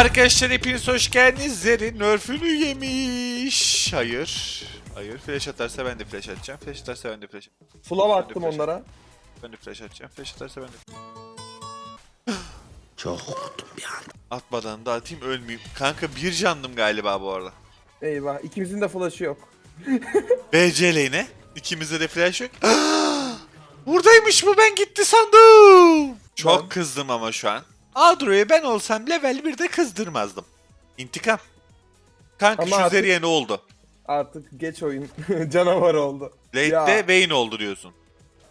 Arkadaşlar hepiniz hoş geldiniz. Zeri nerf'ünü yemiş. Hayır. Hayır. Flash atarsa ben de flash atacağım. Flash atarsa ben de flash Flav attım Flash. onlara. Ben de flash atacağım. Flash atarsa ben de Çok korktum bir an. Atmadan da atayım ölmeyeyim. Kanka bir candım galiba bu arada. Eyvah ikimizin de flash'ı yok. BC lane'e. İkimizde de flash yok. Buradaymış bu ben gitti sandım. Çok Ben- kızdım ama şu an. Adro'ya ben olsam level 1'de kızdırmazdım. İntikam. Kanka Ama şu artık- Zeri'ye ne oldu? Artık geç oyun canavar oldu. Late'de Ya. Vayne oldu diyorsun.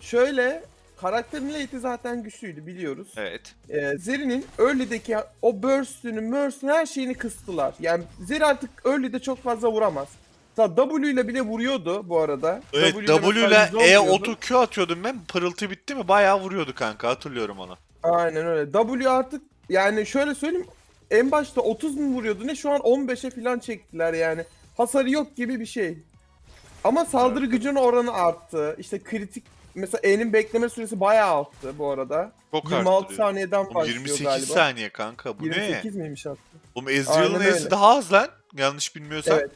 Şöyle karakterin late'i zaten güçlüydü biliyoruz. Evet. Ee, Zeri'nin early'deki o burst'ünü, merst'ünü her şeyini kıstılar. Yani Zeri artık early'de çok fazla vuramaz. Mesela W ile bile vuruyordu bu arada. Evet W ile 110 E Q atıyordum ben. Pırıltı bitti mi bayağı vuruyordu kanka hatırlıyorum onu. Aynen öyle. W artık yani şöyle söyleyeyim en başta 30 mu vuruyordu ne şu an 15'e falan çektiler yani. Hasarı yok gibi bir şey. Ama saldırı gücünün oranı arttı. İşte kritik mesela E'nin bekleme süresi bayağı arttı bu arada. Çok 26 arttırıyor. saniyeden Oğlum başlıyor 28 galiba. saniye kanka bu ne? 28 miymiş hatta? Oğlum Ezreal'ın Aynen E'si öyle. daha az lan. Yanlış bilmiyorsam. Evet.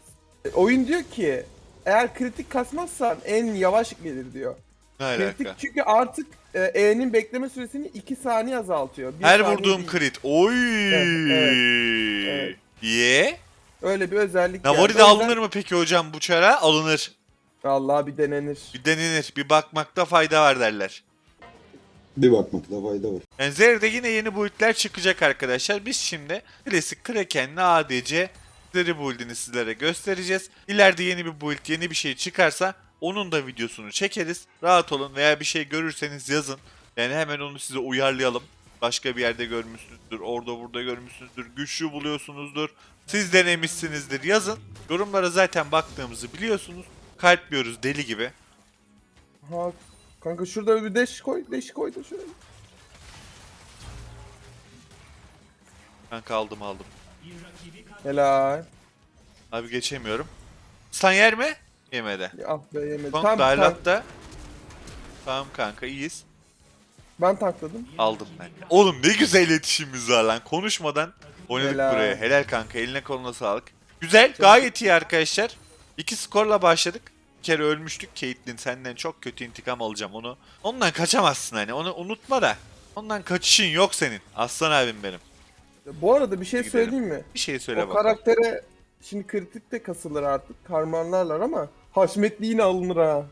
E, Oyun diyor ki eğer kritik kasmazsan en yavaş gelir diyor. Ne Kritik çünkü artık e, E'nin bekleme süresini 2 saniye azaltıyor. Bir Her saniye vurduğum değil. crit. Oy. Evet, evet. Ye. Öyle bir özellik Navori de alınır mı peki hocam bu çara? Alınır. Vallahi bir denenir. Bir denenir. Bir bakmakta fayda var derler. Bir bakmakta fayda var. Yani Zeri'de yine yeni build'ler çıkacak arkadaşlar. Biz şimdi klasik Kraken'le ADC Zeri build'ini sizlere göstereceğiz. İleride yeni bir build, yeni bir şey çıkarsa onun da videosunu çekeriz. Rahat olun veya bir şey görürseniz yazın. Yani hemen onu size uyarlayalım. Başka bir yerde görmüşsünüzdür, orada burada görmüşsünüzdür, güçlü buluyorsunuzdur. Siz denemişsinizdir yazın. Yorumlara zaten baktığımızı biliyorsunuz. Kalpliyoruz deli gibi. Ha kanka şurada bir deş koy, deş koy da şöyle. Ben aldım aldım. Helal. Abi geçemiyorum. Stun yer mi? Yemedi. Ah be yemedi. Tank Tamam, da tank- Aylat da. Tamam kanka iyiyiz. ben tankladım. Aldım ben. Oğlum ne güzel iletişimimiz var lan. Konuşmadan oynadık Helal. buraya. Helal kanka eline koluna sağlık. Güzel gayet iyi arkadaşlar. İki skorla başladık. Bir kere ölmüştük. Caitlyn senden çok kötü intikam alacağım onu. Ondan kaçamazsın hani onu unutma da. Ondan kaçışın yok senin. Aslan abim benim. Bu arada bir şey Gidelim. söyleyeyim mi? Bir şey söyle o bakalım. karaktere şimdi kritik de kasılır artık. Karmanlarlar ama Haşmetli yine alınır ha.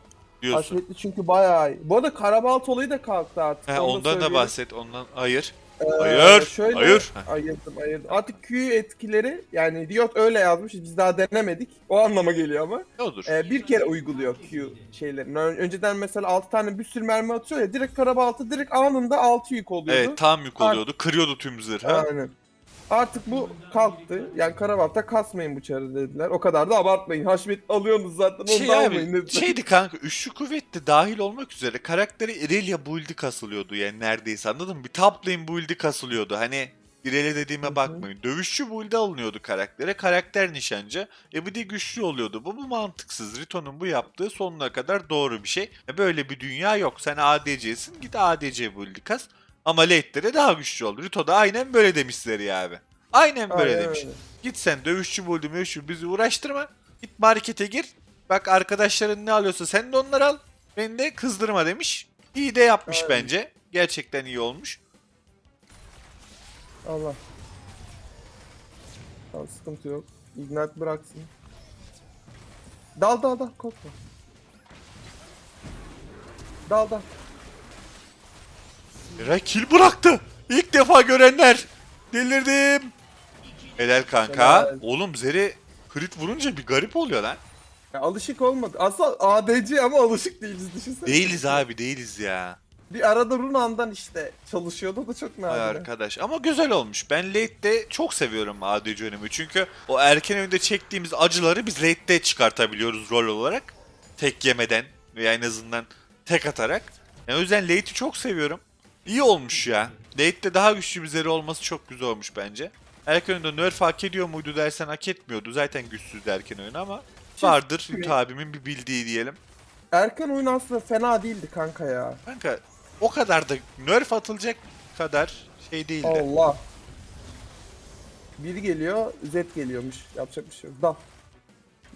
Diyorsun. Haşmetli çünkü bayağı iyi. Bu arada Karabalt olayı da kalktı artık. He, onu ondan da söyleyelim. bahset. Ondan hayır. Ee, Hayır, Şöyle, hayır. Ayırdım ayırdım. Artık Q etkileri yani Riot öyle yazmış biz daha denemedik. O anlama geliyor ama. Ne olur? Ee, bir kere uyguluyor Q şeylerini. Ön- Önceden mesela 6 tane bir sürü mermi atıyor ya direkt karabaltı direkt anında 6 yük oluyordu. Evet tam yük oluyordu. Kırıyordu tüm zırhı. Aynen. Artık bu kalktı. Yani karabalta kasmayın bu çarı dediler. O kadar da abartmayın. Haşmet alıyorsunuz zaten onu Şey da abi, almayın dediler. şeydi kanka üçlü kuvvette dahil olmak üzere karakteri Irelia build'i kasılıyordu yani neredeyse anladın mı? Bir top lane build'i kasılıyordu hani Irelia dediğime bakmayın. Dövüşçü build'i alınıyordu karaktere. Karakter nişancı. E bir de güçlü oluyordu. Bu, bu mantıksız. Rito'nun bu yaptığı sonuna kadar doğru bir şey. E böyle bir dünya yok. Sen ADC'sin git ADC build'i kas. Ama late'lere daha güçlü ol. Rito da aynen böyle demişler ya abi. Aynen böyle Aynen demiş. öyle. Git sen dövüşçü buldum dövüşçü bizi uğraştırma. Git markete gir. Bak arkadaşların ne alıyorsa sen de onları al. Beni de kızdırma demiş. İyi de yapmış Aynen. bence. Gerçekten iyi olmuş. Allah. Tamam sıkıntı yok. Ignite bıraksın. Dal dal dal korkma. Dal dal. Eray kill bıraktı. İlk defa görenler. Delirdim. Helal kanka. Helal. Oğlum Zeri crit vurunca bir garip oluyor lan. Ya, alışık olmadı. Aslında ADC ama alışık değiliz düşünsene. Değiliz abi değiliz ya. Bir arada Runan'dan işte çalışıyordu da çok nadir. arkadaş ama güzel olmuş. Ben late'de çok seviyorum ADC önümü. Çünkü o erken oyunda çektiğimiz acıları biz late'de çıkartabiliyoruz rol olarak. Tek yemeden veya en azından tek atarak. Yani o yüzden late'i çok seviyorum. İyi olmuş ya. Late'de daha güçlü bir zeri olması çok güzel olmuş bence. Erken oyunda nerf hak ediyor muydu dersen hak etmiyordu. Zaten güçsüzdü erken oyun ama vardır Ümit abimin bir bildiği diyelim. Erken oyun aslında fena değildi kanka ya. Kanka o kadar da nerf atılacak kadar şey değildi. Allah. Biri geliyor, Z geliyormuş. Yapacak bir şey yok. Dal.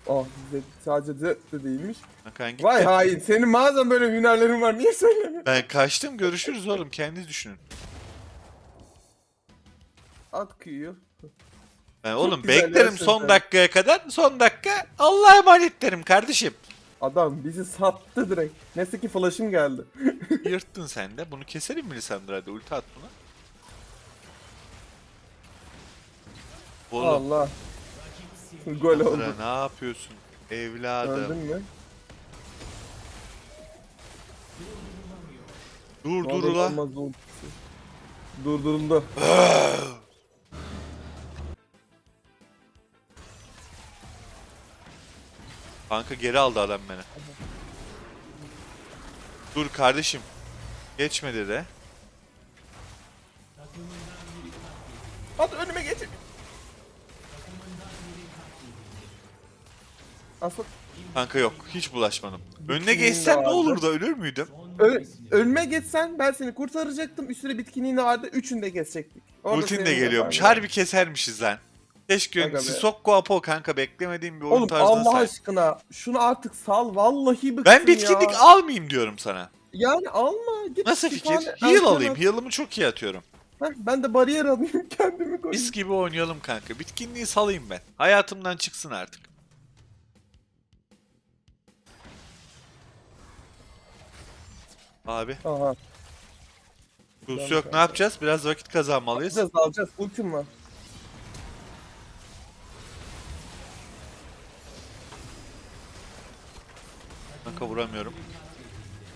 Oh, Z sadece Z de değilmiş. Kanka ben Vay hain, senin mağazan böyle hünerlerin var. Niye söylemiyorsun? Ben kaçtım görüşürüz oğlum kendiniz düşünün. At kıyıyor. Ben oğlum güzel beklerim son dakikaya kadar. Son dakika Allah'a emanet derim kardeşim. Adam bizi sattı direkt. Neyse ki flash'ım geldi. Yırttın sen de. Bunu keselim mi Lisandro hadi ulti at buna. Oğlum Allah. Gol oldu. Lisandro ne yapıyorsun? Evladım. Öldün mü? Dur dur Adam ula. olmaz bu ultisi. Durduruldu. Kanka geri aldı adam beni. Dur kardeşim. Geçmedi de. Asıl Kanka yok. Hiç bulaşmadım. Önüne geçsem ne vardı. olurdu ölür müydüm? Ö- önüme geçsen ben seni kurtaracaktım. Üstüne bitkinliğin de vardı. Üçünü de kesecektik. Orada de senin geliyormuş. yapardı. Harbi kesermişiz lan. Keşke Kanka be. Sissoko Apo kanka beklemediğim bir oyun Oğlum tarzına Allah sahip. aşkına şunu artık sal. Vallahi bıktım Ben bitkinlik ya. almayayım diyorum sana. Yani alma. Git Nasıl bir fikir? tane Heal erken alayım. at. Heal'ımı çok iyi atıyorum. Heh, ben de bariyer alayım kendimi koyayım. Mis gibi oynayalım kanka. Bitkinliği salayım ben. Hayatımdan çıksın artık. Abi, Aha. Rus yok ne yapacağız? Biraz vakit kazanmalıyız. Alacağız alacağız. Ultim var. Kanka vuramıyorum.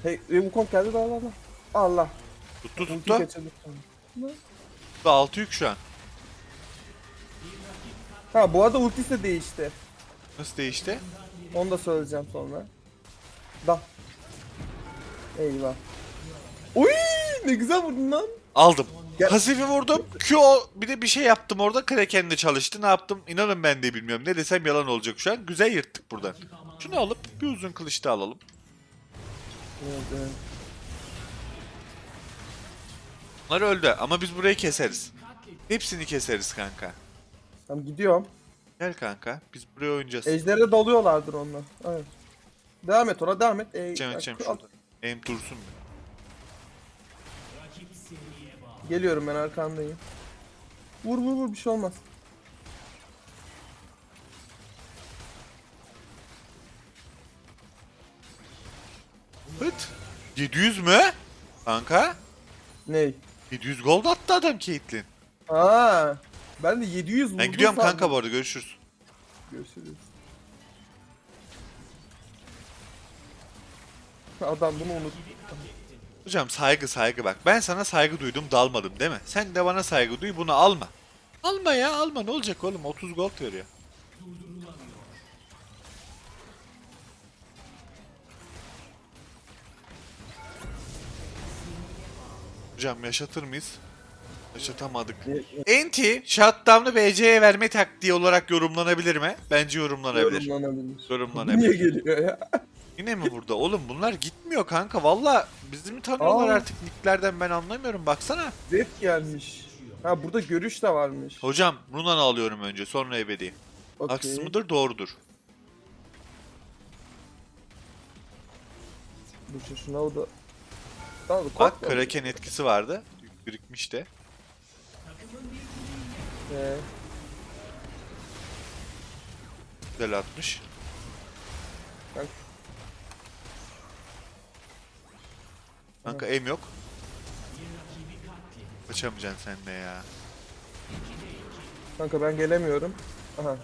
Hey Wukong geldi da Allah Allah. Allah. Tuttu Ulti tuttu. kaçırdık. Tuttu 6 yük şu an. Ha bu arada ultisi de değişti. Nasıl değişti? Onu da söyleyeceğim sonra. Da. Eyvah. Uy ne güzel vurdun lan. Aldım. Gel. Pasifi vurdum. Q bir de bir şey yaptım orada. Kraken de çalıştı. Ne yaptım? İnanın ben de bilmiyorum. Ne desem yalan olacak şu an. Güzel yırttık buradan. Şunu alıp bir uzun kılıç da alalım. Evet, Bunlar öldü ama biz burayı keseriz. Hepsini keseriz kanka. Tamam gidiyorum. Gel kanka. Biz buraya oynayacağız. Ejder'e doluyorlardır onlar. Evet. Devam et ona devam et. Bak, edeceğim al. şurada. Aim dursun. Geliyorum ben arkandayım. Vur vur vur bir şey olmaz. Hıt. 700 mü? Kanka. Ney? 700 gold attı adam Caitlyn. Aa, ben de 700 vurdum Ben gidiyorum kanka bu arada görüşürüz. Görüşürüz. Adam bunu unut. Hocam saygı saygı bak. Ben sana saygı duydum dalmadım değil mi? Sen de bana saygı duy bunu alma. Alma ya alma ne olacak oğlum 30 gold veriyor. Hocam yaşatır mıyız? Yaşatamadık. Enti shutdown'ı BC'ye verme taktiği olarak yorumlanabilir mi? Bence yorumlanabilir. Yorumlanabilir. Yorumlanabilir. Niye geliyor ya? Yine mi burada? Oğlum bunlar gitmiyor kanka. Valla bizi mi tanıyorlar Aa. artık nicklerden ben anlamıyorum. Baksana. Zed gelmiş. Ha burada görüş de varmış. Hocam Runan'ı alıyorum önce sonra ebedi. Okey. Haksız mıdır? Doğrudur. Dur şu şuna o da. Tamam, Bak korkma. Kraken etkisi vardı. Birikmiş de. Ee, Güzel atmış. Bak. Kanka em yok. Kaçamayacaksın sen de ya. kanka ben gelemiyorum. Aha.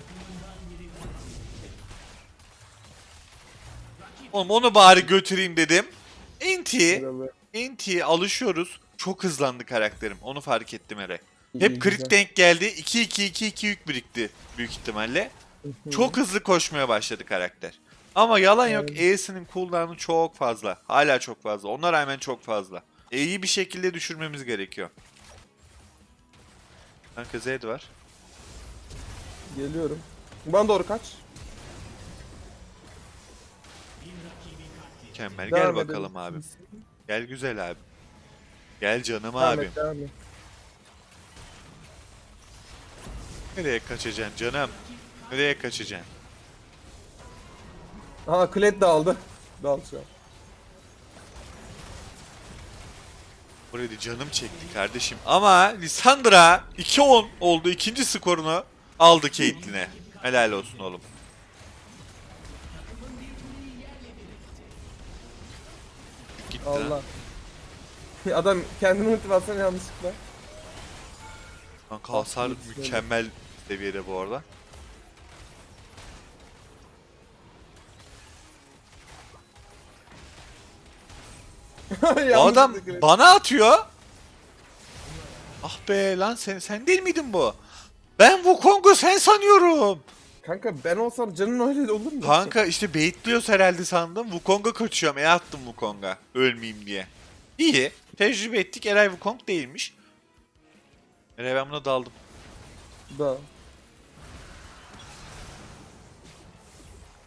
Oğlum onu bari götüreyim dedim. Enti. Enti'ye alışıyoruz. Çok hızlandı karakterim. Onu fark ettim. İyi, Hep crit denk geldi. 2-2-2-2 yük birikti büyük ihtimalle. Çok hızlı koşmaya başladı karakter. Ama yalan yok E'sinin cooldown'u çok fazla. Hala çok fazla. Ona rağmen çok fazla. E'yi bir şekilde düşürmemiz gerekiyor. Kanka Zed var. Geliyorum. Bana doğru kaç. Mükemmel. Devam Gel edelim. bakalım abi. Gel güzel abi. Gel canım Devam abi. et, devam et. Nereye kaçacaksın canım? Nereye kaçacaksın? Aha Kled de aldı. Dal şu an. Buraya da canım çekti kardeşim. Ama Lissandra 2-10 oldu. ikinci skorunu aldı Caitlyn'e. Helal olsun oğlum. Gitti. Allah. Adam kendini ulti bassana yanlışlıkla. Kanka hasar mükemmel seviyede bu arada. Yanlışlıkla adam bana atıyor. Ah be lan sen sen değil miydin bu? Ben Wukong'u sen sanıyorum. Kanka ben olsam canın öyle olur mu? Kanka işte baitliyoruz herhalde sandım. Wukong'a kaçıyorum. E attım Wukong'a. Ölmeyeyim diye. İyi. Tecrübe ettik. Eray Wukong değilmiş. Eray ben buna daldım. Da.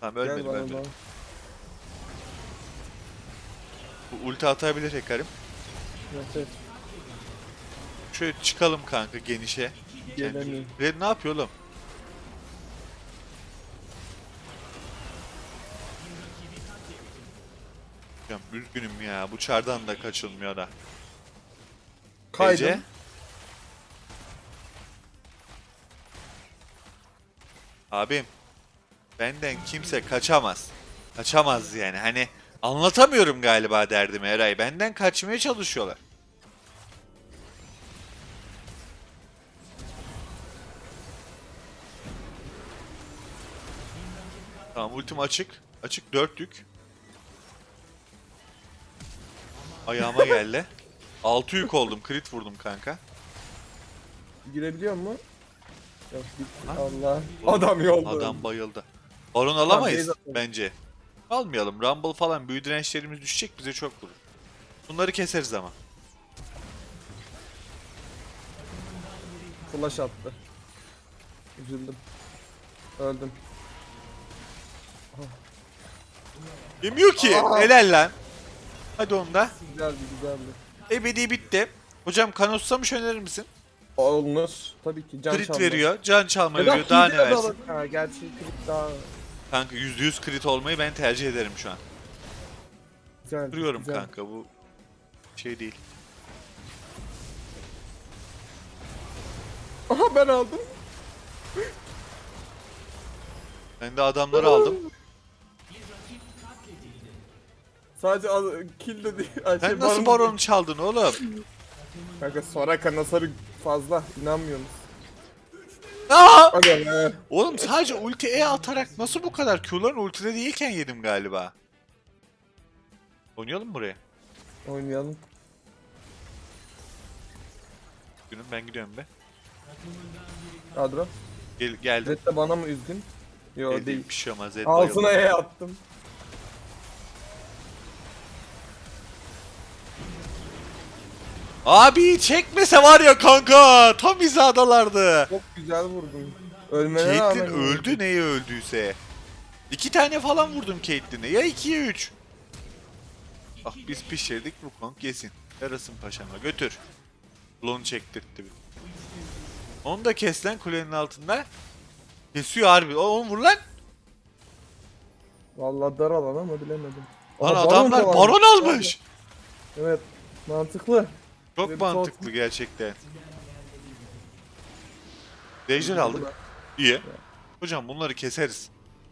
Tamam ölmedim ölmedim. Bu ulti atabilir Hekarim. Evet, evet. Şöyle çıkalım kanka genişe. Gelemiyor. Red ne yapıyor oğlum? Ya üzgünüm ya. Bu çardan da kaçılmıyor da. Kaydım. Ece. Abim. Benden kimse kaçamaz. Kaçamaz yani. Hani anlatamıyorum galiba derdimi Eray. Benden kaçmaya çalışıyorlar. Tamam ultim açık. Açık 4 yük. Ayağıma geldi. 6 yük oldum. Crit vurdum kanka. Girebiliyor mu? Yok. Ha? Allah. Adam yolda. Adam bayıldı. Baron alamayız bence. Almayalım. Rumble falan büyü dirençlerimiz düşecek bize çok vurur. Bunları keseriz ama. Flash attı. Üzüldüm. Öldüm. Yemiyor ki. Aa! Helal lan. Hadi onda. Güzeldi güzeldi. Ebedi bitti. Hocam Kanossamış önerir misin? Olunur. Tabii ki can Crit çalma. veriyor. Can çalma Ya da veriyor. Daha hile ne de versin? alır. Ha, gerçi crit daha Kanka %100 crit olmayı ben tercih ederim şu an. güzel. Duruyorum güzel. kanka bu şey değil. Aha ben aldım. Ben de adamları aldım. Sadece az, kill de değil. Ay, Sen şey, nasıl baron- baronu çaldın oğlum? Kanka Soraka hasarı fazla. İnanmıyorsunuz. Aa! Hadi be. Oğlum sadece ulti E atarak nasıl bu kadar Q'ların ultide değilken yedim galiba. Oynayalım mı buraya? Oynayalım. Günüm ben gidiyorum be. Adro. Gel, geldim. Zed de bana mı üzgün? Yo Değil, değil. Bir şey olmaz. Zed Altına. E attım. Abi çekmese var ya kanka. Tam hizadalardı. Çok güzel vurdun. Ölmene Caitlyn rağmen öldü neye öldüyse. İki tane falan vurdum Caitlyn'e. Ya iki ya üç. Ah biz pişirdik bu konk yesin. Yarasın paşama götür. Lon çektirtti. Onu da kes lan kulenin altında. Kesiyor harbi. O- Onu vur lan. Vallahi dar alan ama bilemedim. Lan adamlar baron almış. Evet. Mantıklı. Çok Evet, mantıklı gerçekten. Dejder aldık. İyi. Hocam bunları keseriz.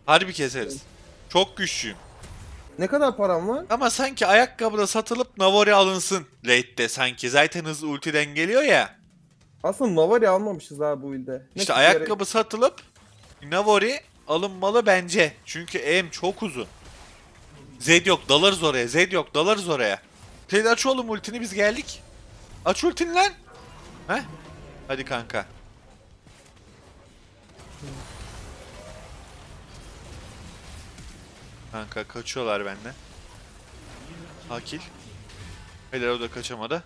Harbi keseriz. Çok güçlüyüm. Ne kadar param var? Ama sanki ayakkabıda satılıp Navori alınsın late'de sanki. Zaten hızlı ultiden geliyor ya. Aslında Navari almamışız ha bu ilde. Ne İşte ayakkabı satılıp Navori alınmalı bence. Çünkü em çok uzun. Zed yok dalarız oraya. Zed yok dalarız oraya. Ted aç oğlum ultini biz geldik. Aç ultini lan. Heh. Hadi kanka. Kanka kaçıyorlar benden. Hakil. Helal o da kaçamadı.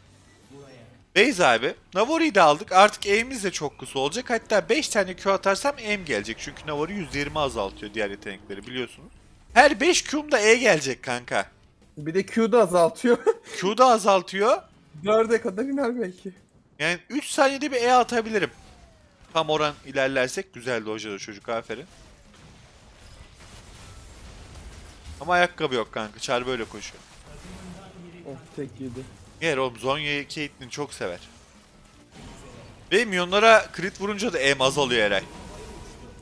Beyz abi. Navori'yi de aldık. Artık aim'imiz de çok kısa olacak. Hatta 5 tane Q atarsam aim gelecek. Çünkü Navari %20 azaltıyor diğer yetenekleri biliyorsunuz. Her 5 Q'mda E gelecek kanka. Bir de Q'da azaltıyor. Q da azaltıyor. 4'e kadar iner belki. Yani 3 saniyede bir E atabilirim. Tam oran ilerlersek güzel dojladı çocuk aferin. Ama ayakkabı yok kanka. Çar böyle koşuyor. Oh tek yedi. Yer oğlum Zonya'yı Caitlyn çok sever. Ve milyonlara crit vurunca da em azalıyor Eray.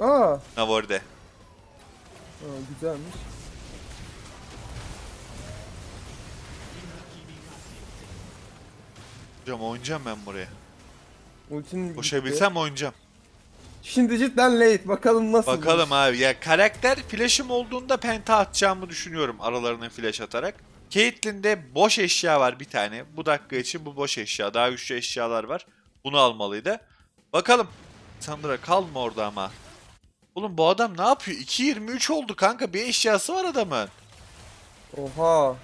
Aa, Navor'de. aa güzelmiş. Hocam oynayacağım ben buraya. Bitti. Koşabilsem oynayacağım. Şimdi cidden late. Bakalım nasıl. Bakalım abi ya karakter flash'ım olduğunda penta atacağımı düşünüyorum aralarına flash atarak. Caitlyn'de boş eşya var bir tane. Bu dakika için bu boş eşya. Daha güçlü eşyalar var. Bunu almalıydı. Bakalım. Sandra kalma orada ama. Oğlum bu adam ne yapıyor? 2.23 oldu kanka. Bir eşyası var adamın. Oha.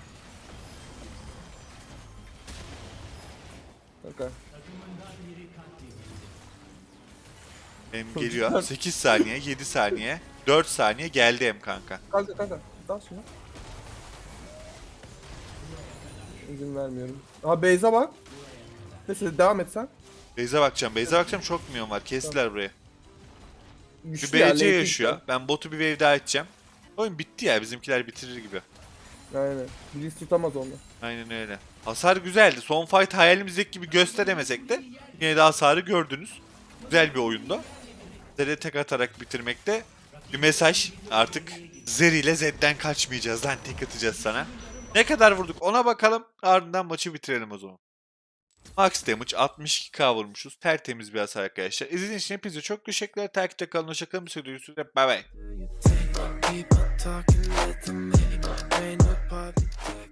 Hem geliyor. 8 saniye, 7 saniye, 4 saniye geldi hem kanka. Kanka kanka. Daha şuna. İzin vermiyorum. Aha Beyza bak. Neyse devam et sen. Beyze bakacağım. Beyze bakacağım çok milyon var. Kestiler burayı. Bir Güçlü ya, BC yaşıyor. Ben botu bir wave daha edeceğim. Oyun bitti ya. Bizimkiler bitirir gibi. Aynen. Birisi tutamaz onu. Aynen öyle. Hasar güzeldi. Son fight hayalimizdeki gibi gösteremesek de yine de hasarı gördünüz. Güzel bir oyunda. Zed'e tek atarak bitirmekte bir mesaj. Artık Zeri ile Zed'den kaçmayacağız lan tek atacağız sana. Ne kadar vurduk ona bakalım. Ardından maçı bitirelim o zaman. Max damage 62k vurmuşuz. Tertemiz bir hasar arkadaşlar. İzlediğiniz için hepinize çok teşekkürler. Takipte kalın. Hoşçakalın. Bir sonraki videoda görüşürüz. Bye